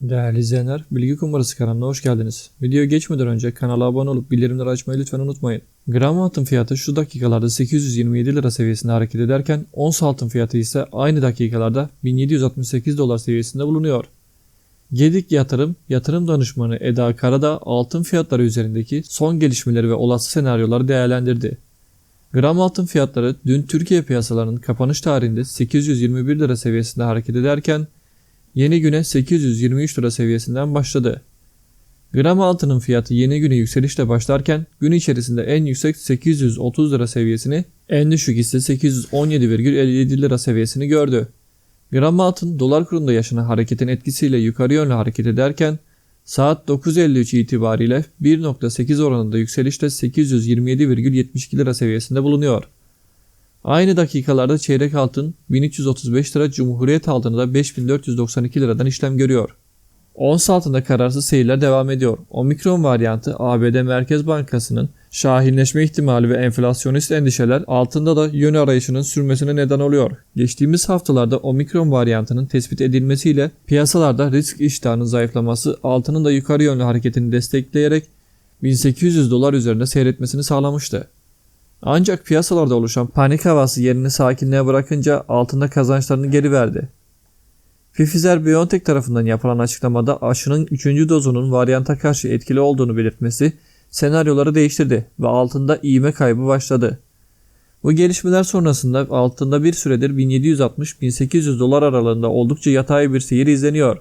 Değerli izleyenler, Bilgi Kumbarası kanalına hoş geldiniz. Videoya geçmeden önce kanala abone olup bildirimleri açmayı lütfen unutmayın. Gram altın fiyatı şu dakikalarda 827 lira seviyesinde hareket ederken ons altın fiyatı ise aynı dakikalarda 1768 dolar seviyesinde bulunuyor. Gedik Yatırım, yatırım danışmanı Eda Karada altın fiyatları üzerindeki son gelişmeleri ve olası senaryoları değerlendirdi. Gram altın fiyatları dün Türkiye piyasalarının kapanış tarihinde 821 lira seviyesinde hareket ederken yeni güne 823 lira seviyesinden başladı. Gram altının fiyatı yeni güne yükselişle başlarken gün içerisinde en yüksek 830 lira seviyesini, en düşük ise 817,57 lira seviyesini gördü. Gram altın dolar kurunda yaşanan hareketin etkisiyle yukarı yönlü hareket ederken saat 9.53 itibariyle 1.8 oranında yükselişle 827,72 lira seviyesinde bulunuyor. Aynı dakikalarda çeyrek altın 1335 lira, Cumhuriyet altını da 5492 liradan işlem görüyor. Ons altında kararsız seyirler devam ediyor. Omikron varyantı ABD Merkez Bankası'nın şahinleşme ihtimali ve enflasyonist endişeler altında da yön arayışının sürmesine neden oluyor. Geçtiğimiz haftalarda omikron varyantının tespit edilmesiyle piyasalarda risk iştahının zayıflaması altının da yukarı yönlü hareketini destekleyerek 1800 dolar üzerinde seyretmesini sağlamıştı. Ancak piyasalarda oluşan panik havası yerini sakinliğe bırakınca altında kazançlarını geri verdi. Pfizer-BioNTech tarafından yapılan açıklamada aşının 3. dozunun varyanta karşı etkili olduğunu belirtmesi senaryoları değiştirdi ve altında iğme kaybı başladı. Bu gelişmeler sonrasında altında bir süredir 1760-1800 dolar aralığında oldukça yatay bir seyir izleniyor.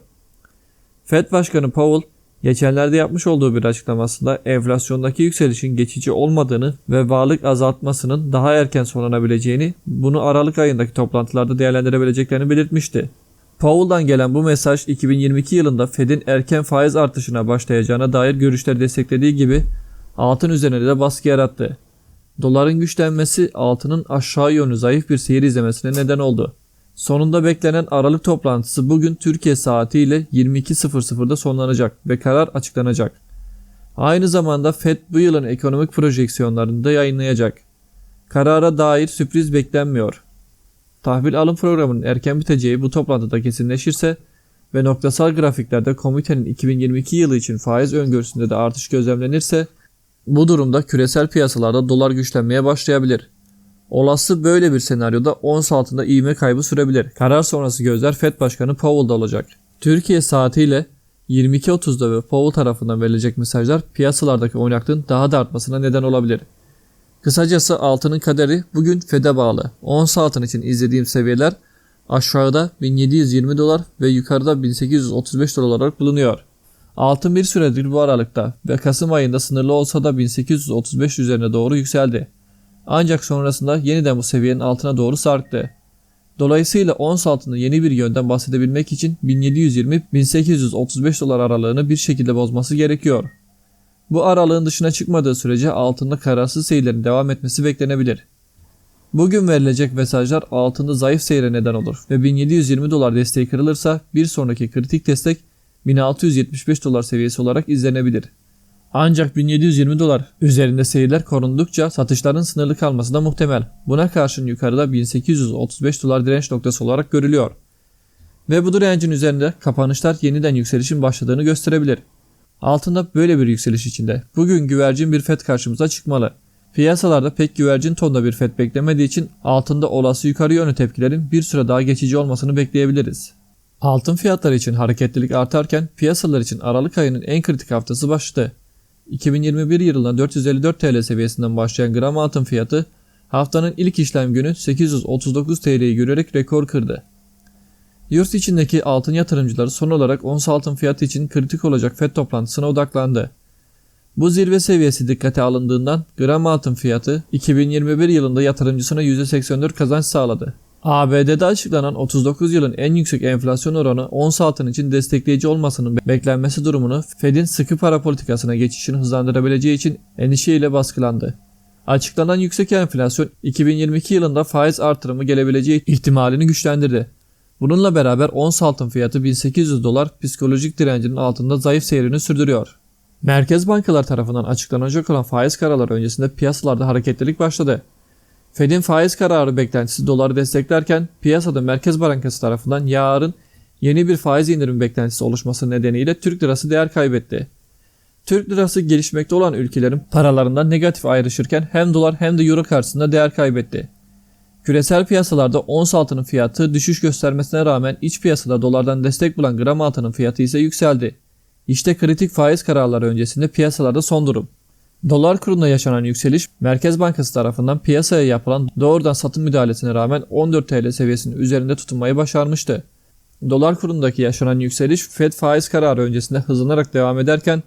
Fed Başkanı Powell geçenlerde yapmış olduğu bir açıklamasında enflasyondaki yükselişin geçici olmadığını ve varlık azaltmasının daha erken sonlanabileceğini, bunu Aralık ayındaki toplantılarda değerlendirebileceklerini belirtmişti. Powell'dan gelen bu mesaj 2022 yılında Fed'in erken faiz artışına başlayacağına dair görüşleri desteklediği gibi altın üzerine de baskı yarattı. Doların güçlenmesi altının aşağı yönlü zayıf bir seyir izlemesine neden oldu. Sonunda beklenen Aralık toplantısı bugün Türkiye saatiyle 22.00'da sonlanacak ve karar açıklanacak. Aynı zamanda Fed bu yılın ekonomik projeksiyonlarını da yayınlayacak. Karara dair sürpriz beklenmiyor. Tahvil alım programının erken biteceği bu toplantıda kesinleşirse ve noktasal grafiklerde komitenin 2022 yılı için faiz öngörüsünde de artış gözlemlenirse bu durumda küresel piyasalarda dolar güçlenmeye başlayabilir. Olası böyle bir senaryoda ons altında ivme kaybı sürebilir. Karar sonrası gözler Fed Başkanı Powell'da olacak. Türkiye saatiyle 22.30'da ve Powell tarafından verilecek mesajlar piyasalardaki oynaklığın daha da artmasına neden olabilir. Kısacası altının kaderi bugün Fed'e bağlı. Ons altın için izlediğim seviyeler aşağıda 1720 dolar ve yukarıda 1835 dolar olarak bulunuyor. Altın bir süredir bu aralıkta ve Kasım ayında sınırlı olsa da 1835 üzerine doğru yükseldi. Ancak sonrasında yeniden bu seviyenin altına doğru sarktı. Dolayısıyla ons altında yeni bir yönden bahsedebilmek için 1720-1835 dolar aralığını bir şekilde bozması gerekiyor. Bu aralığın dışına çıkmadığı sürece altında kararsız seyirlerin devam etmesi beklenebilir. Bugün verilecek mesajlar altında zayıf seyre neden olur ve 1720 dolar desteği kırılırsa bir sonraki kritik destek 1675 dolar seviyesi olarak izlenebilir. Ancak 1720 dolar üzerinde seyirler korundukça satışların sınırlı kalması da muhtemel. Buna karşın yukarıda 1835 dolar direnç noktası olarak görülüyor. Ve bu direncin üzerinde kapanışlar yeniden yükselişin başladığını gösterebilir. Altında böyle bir yükseliş içinde. Bugün güvercin bir FED karşımıza çıkmalı. Piyasalarda pek güvercin tonda bir FED beklemediği için altında olası yukarı yönlü tepkilerin bir süre daha geçici olmasını bekleyebiliriz. Altın fiyatları için hareketlilik artarken piyasalar için Aralık ayının en kritik haftası başladı. 2021 yılında 454 TL seviyesinden başlayan gram altın fiyatı haftanın ilk işlem günü 839 TL'yi görerek rekor kırdı. Yurt içindeki altın yatırımcıları son olarak ons altın fiyatı için kritik olacak FED toplantısına odaklandı. Bu zirve seviyesi dikkate alındığından gram altın fiyatı 2021 yılında yatırımcısına %84 kazanç sağladı. ABD'de açıklanan 39 yılın en yüksek enflasyon oranı ons altın için destekleyici olmasının beklenmesi durumunu Fed'in sıkı para politikasına geçişini hızlandırabileceği için endişeyle baskılandı. Açıklanan yüksek enflasyon 2022 yılında faiz artırımı gelebileceği ihtimalini güçlendirdi. Bununla beraber ons altın fiyatı 1800 dolar psikolojik direncinin altında zayıf seyrini sürdürüyor. Merkez bankalar tarafından açıklanacak olan faiz kararları öncesinde piyasalarda hareketlilik başladı. Fed'in faiz kararı beklentisi doları desteklerken piyasada Merkez Bankası tarafından yarın yeni bir faiz indirimi beklentisi oluşması nedeniyle Türk lirası değer kaybetti. Türk lirası gelişmekte olan ülkelerin paralarından negatif ayrışırken hem dolar hem de euro karşısında değer kaybetti. Küresel piyasalarda ons altının fiyatı düşüş göstermesine rağmen iç piyasada dolardan destek bulan gram altının fiyatı ise yükseldi. İşte kritik faiz kararları öncesinde piyasalarda son durum. Dolar kurunda yaşanan yükseliş Merkez Bankası tarafından piyasaya yapılan doğrudan satım müdahalesine rağmen 14 TL seviyesinin üzerinde tutunmayı başarmıştı. Dolar kurundaki yaşanan yükseliş Fed faiz kararı öncesinde hızlanarak devam ederken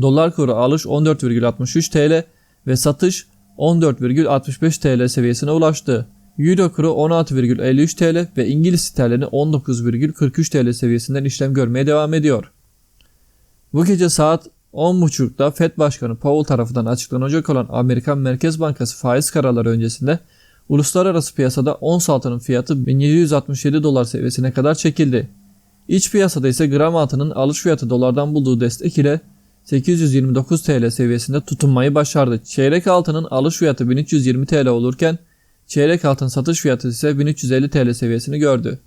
dolar kuru alış 14,63 TL ve satış 14,65 TL seviyesine ulaştı. Euro kuru 16,53 TL ve İngiliz sterlini 19,43 TL seviyesinden işlem görmeye devam ediyor. Bu gece saat 10.30'da Fed Başkanı Powell tarafından açıklanacak olan Amerikan Merkez Bankası faiz kararları öncesinde uluslararası piyasada ons altının fiyatı 1767 dolar seviyesine kadar çekildi. İç piyasada ise gram altının alış fiyatı dolardan bulduğu destek ile 829 TL seviyesinde tutunmayı başardı. Çeyrek altının alış fiyatı 1320 TL olurken çeyrek altın satış fiyatı ise 1350 TL seviyesini gördü.